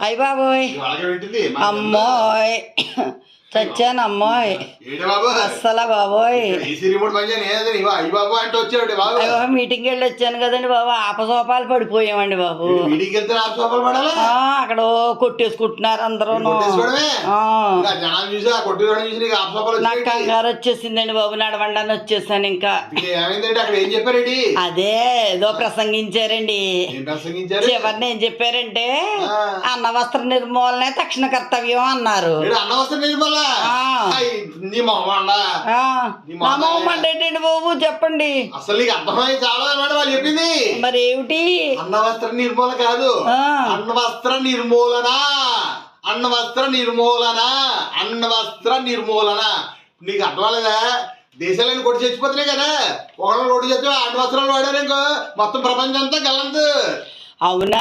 అయ్య బాబోయ్. అమ్మోయ్. చచ్చాను అమ్మోయ్. ఏంటి బాబు? అస్సలా బాబోయ్. మీటింగ్కి వెళ్ళి వచ్చాను కదండి బాబు. ఆపసోపాలు పడిపోయామండి బాబు. అక్కడ కొట్టేసుకుంటున్నారు అందరూ. నీకు కంగారు వచ్చేసిందండి బాబు. నడవండి వచ్చేసాను ఇంకా. అదే ఏదో ప్రసంగించారండి. చివరిని ఏం చెప్పారంటే. అన్న వస్త్ర నిర్మూలనే తక్షణ కర్తవ్యం అన్నారు. వీడు అన్నవసరం నిర్మల నీ మొహమండ ఏంటండి బాబు? చెప్పండి. అసలు నీకు అర్థమై చాలా అనమాట వాళ్ళు చెప్పింది. మరి ఏమిటి అన్నవస్త్ర నిర్మూలన కాదు. ఆ. అన్నవస్త్ర నిర్మూలన. అన్నవస్త్ర నిర్మూలన. అన్నవస్త్ర నిర్మూలన. నీకు అర్థమలేదా దేశాలను కొట్టి చచ్చిపోతున్నాయి కదా. ఒకళ్ళు కొట్టి చచ్చి అన్న వస్త్రాలు వాడారు ఇంకో. మొత్తం ప్రపంచం అంతా గలంతు. అవునా?